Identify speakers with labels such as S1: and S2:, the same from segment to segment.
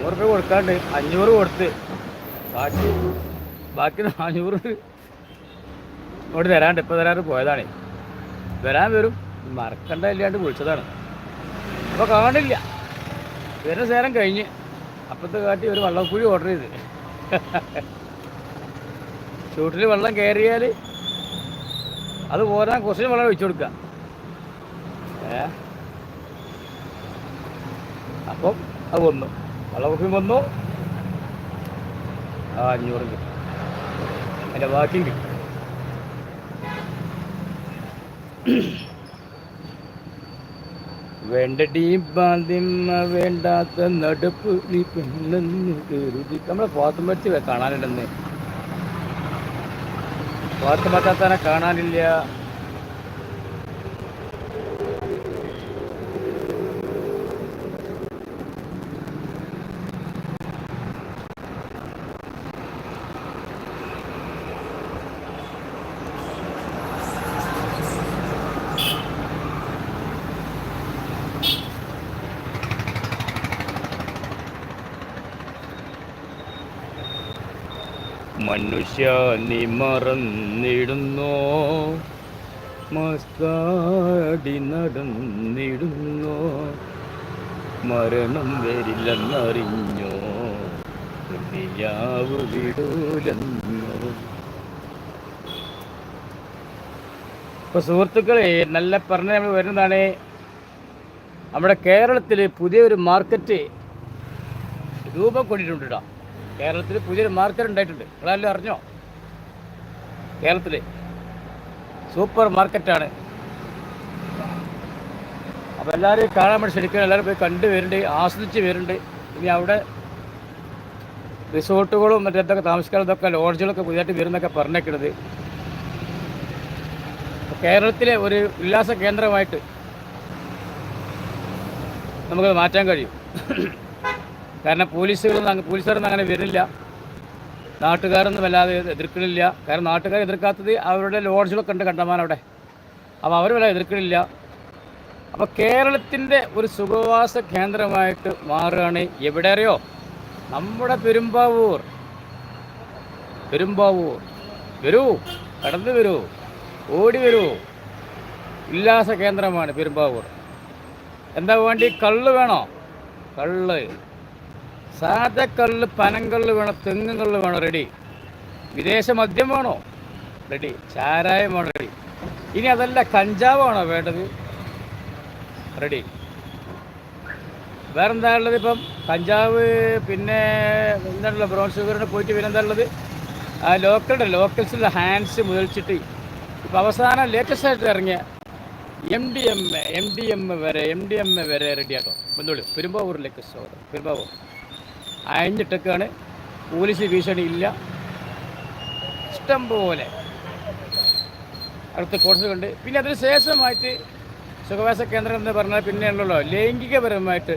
S1: നൂറ് രൂപ കൊടുക്കാണ്ട് അഞ്ഞൂറ് കൊടുത്ത്. ബാക്കി ബാക്കി നാനൂറ് ഇങ്ങോട്ട് തരാണ്ട്. ഇപ്പം തരാറ് പോയതാണ്. വരാൻ വരും. മറക്കണ്ട ഇല്ലാണ്ട് വിളിച്ചതാണ്. അപ്പോൾ കാണില്ല വരുന്ന നേരം കഴിഞ്ഞ്. അപ്പത്തെ കാട്ടി ഒരു വള്ളക്കുഴി ഓർഡർ ചെയ്ത്. ചൂട്ടിൽ വെള്ളം കയറിയാൽ അത് പോരാൻ കുറച്ച് വെള്ളം ഒഴിച്ചു കൊടുക്കുക ഏ? അപ്പം അത് വന്നു വെള്ളക്കുപ്പി വന്നു. ആ അഞ്ഞൂറ് കിട്ടും. അതിന്റെ ബാക്കിയും കിട്ടും. വേണ്ടടി ബാധ്യമ വേണ്ടാത്ത നടുപ്പ് നീ പെണ്ണെന്ന് കരുതി. നമ്മളെ പാത്തുമ്പറ്റി കാണാനുണ്ടെന്ന്. പാത്തുമ്പറ്റാത്തനെ കാണാനില്ല. മനുഷ്യ നീ മറന്നിടുന്നോ? മസ്താടി നടന്നിടുന്നോ? മരണം വരില്ലെന്നറിഞ്ഞോ? വിടൂലെന്നോ? ഇപ്പൊ സുഹൃത്തുക്കളെ നല്ല പറഞ്ഞ നമ്മൾ വരുന്നതാണ്. നമ്മുടെ കേരളത്തിൽ പുതിയൊരു മാർക്കറ്റ് രൂപം കൊണ്ടിട്ടുണ്ട് കേട്ടോ കേരളത്തിൽ പുതിയൊരു മാർക്കറ്റ് ഉണ്ടായിട്ടുണ്ട്. നിങ്ങളെല്ലാം അറിഞ്ഞോ? കേരളത്തിൽ സൂപ്പർ മാർക്കറ്റാണ്. അപ്പോൾ എല്ലാവരും കാണാൻ വേണ്ടി ശരിക്കും എല്ലാവരും പോയി കണ്ടു വരുന്നുണ്ട് ആസ്വദിച്ച് വരുന്നുണ്ട്. ഇനി അവിടെ റിസോർട്ടുകളും മറ്റേതൊക്കെ താമസിക്കാനതൊക്കെ ലോഡ്ജുകളൊക്കെ പുതിയതായിട്ട് വരുന്നൊക്കെ പറഞ്ഞേക്കണത്. കേരളത്തിലെ ഒരു ഉല്ലാസ കേന്ദ്രമായിട്ട് നമുക്കത് മാറ്റാൻ കഴിയും. കാരണം പോലീസുകളൊന്നും പോലീസുകാരൊന്നും അങ്ങനെ വരുന്നില്ല. നാട്ടുകാരൊന്നും വല്ലാതെ എതിർക്കണില്ല കാരണം നാട്ടുകാർ എതിർക്കാത്തത് അവരുടെ ലോഡ്ജുകളൊക്കെ ഉണ്ട് കണ്ടമാൻ അവിടെ. അപ്പോൾ അവർ വല്ല എതിർക്കണില്ല അപ്പോൾ കേരളത്തിന്റെ ഒരു സുഖവാസ കേന്ദ്രമായിട്ട് മാറുകയാണ് എവിടെ അറിയോ? നമ്മുടെ പെരുമ്പാവൂർ. പെരുമ്പാവൂർ. വരൂ. കടന്നു വരൂ. ഓടി വരൂ. ഉല്ലാസ കേന്ദ്രമാണ് പെരുമ്പാവൂർ. എന്താ വേണ്ടി? കള്ള് വേണോ? കള്ള്. സാധാ കള്ള് പനങ്കള്ള് വേണം തെങ്ങും വേണം റെഡി വിദേശ മദ്യം വേണോ റെഡി ചാരായം വേണോ റെഡി ഇനി അതല്ല കഞ്ചാവാണോ വേണ്ടത്? റെഡി വേറെന്താ ഉള്ളത് ഇപ്പം? കഞ്ചാവ് പിന്നെ എന്താണല്ലോ ബ്രൗൺ ഷുഗറിന് പോയിട്ട് പിന്നെ എന്താ ഉള്ളത്? ലോക്കലുടെ ലോക്കൽസിന്റെ ഹാൻഡ്സ് മുതൽച്ചിട്ട്. ഇപ്പം അവസാനം ലേറ്റസ്റ്റ് ആയിട്ട് ഇറങ്ങിയ M D M A D M വരെ എം ഡി എം എ വരെ റെഡിയാട്ടോ ഒന്നുകൂടി പെരുമ്പാവൂരിലേക്ക് സ്വാഗതം. പെരുമ്പാവൂർ. അയഞ്ഞിട്ടൊക്കെയാണ് പോലീസ് ഭീഷണി ഇല്ല. ഇഷ്ടം പോലെ അടുത്ത കോഴ്സ് കണ്ട് പിന്നെ അതിന് ശേഷമായിട്ട് സുഖവാസ കേന്ദ്രം എന്ന് പറഞ്ഞാൽ പിന്നെയാണല്ലോ ലൈംഗികപരമായിട്ട്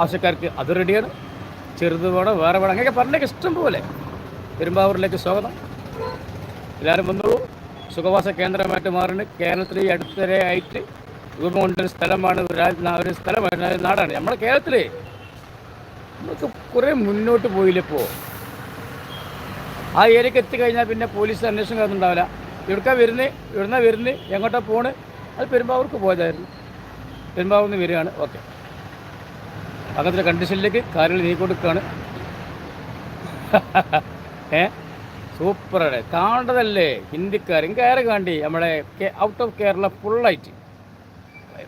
S1: ആവശ്യക്കാർക്ക് അത് റെഡിയാണ് ചെറുത് വേണം വേറെ വേണം അങ്ങനെയൊക്കെ പറഞ്ഞൊക്കെ ഇഷ്ടം പോലെ പെരുമ്പാവൂരിലേക്ക് സ്വാഗതം. എല്ലാവരും വന്നോളൂ. സുഖവാസ കേന്ദ്രമായിട്ട് മാറുന്നു കേരളത്തിൽ ഈ അടുത്തിടെ ആയിട്ട് രൂപം കൊണ്ടൊരു സ്ഥലമാണ് ഒരു സ്ഥലമാണ് നാടാണ്. നമ്മുടെ കേരളത്തിൽ നമുക്ക് കുറേ മുന്നോട്ട് പോയില്ല പോയില്ലപ്പോൾ ആ ഏരിയക്ക് എത്തിക്കഴിഞ്ഞാൽ പിന്നെ പോലീസ് അന്വേഷണം കാരണമുണ്ടാവില്ല ഇവിടുക്കാ വരുന്നത് ഇവിടുന്ന വരുന്നത് എങ്ങോട്ടാ പോണ് അത് പെരുമ്പാവൂർക്ക് പോയതായിരുന്നു. പെരുമ്പാവൂർ നിന്ന് വരികയാണ്. ഓക്കെ. അങ്ങനത്തെ കണ്ടീഷനിലേക്ക് കാര്യങ്ങൾ നീക്കൊടുക്കുകയാണ് ഏ? സൂപ്പറാണ്. കാണേണ്ടതല്ലേ? ഹിന്ദിക്കാർ കയറി കാണ്ടി. നമ്മുടെ ഔട്ട് ഓഫ് കേരള ഫുള്ളായിട്ട്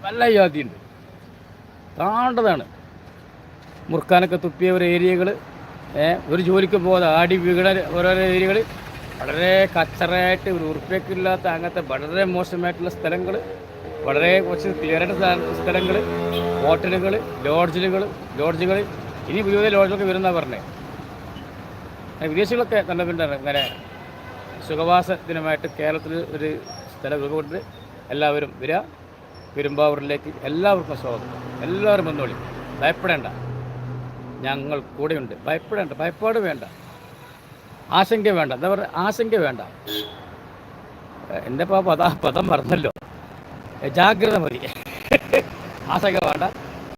S1: നല്ല ജാതിയുണ്ട്. കാണേണ്ടതാണ്. മുറുക്കാനൊക്കെ തുപ്പിയ ഒരു ഏരിയകൾ ഒരു ജോലിക്ക് പോകാതെ ആടി വീട ഓരോരോ ഏരിയകൾ വളരെ കച്ചറയായിട്ട് ഒരു ഉറുപ്പ്യക്കില്ലാത്ത അങ്ങനത്തെ വളരെ മോശമായിട്ടുള്ള സ്ഥലങ്ങൾ വളരെ കുറച്ച് ക്ലിയറായിട്ട് സ്ഥലങ്ങൾ ഹോട്ടലുകൾ ലോഡ്ജുകൾ ലോഡ്ജുകൾ ഇനി പുതിയ പുതിയ ലോഡ്ജൊക്കെ വരുന്നതാണ് പറഞ്ഞത് ഏ, വിദേശികളൊക്കെ കണ്ടിട്ടുണ്ടാണ് ഇങ്ങനെ സുഖവാസ ദിനമായിട്ട് കേരളത്തിൽ ഒരു സ്ഥലം ഉൾക്കൊണ്ട് എല്ലാവരും വരിക പെരുമ്പാവൂരിലേക്ക് എല്ലാവർക്കും സ്വാഗതം. എല്ലാവരും വന്നോളി. ഭയപ്പെടേണ്ട. ഞങ്ങൾ കൂടെയുണ്ട്. ഭയപ്പെടേണ്ട ഭയപ്പാട് വേണ്ട. ആശങ്ക വേണ്ട. എന്താ പറയുക ആശങ്ക വേണ്ട. എന്റെ പാപ്പ അതാ പദം പറഞ്ഞല്ലോ ജാഗ്രത മതി. ആശങ്ക വേണ്ട.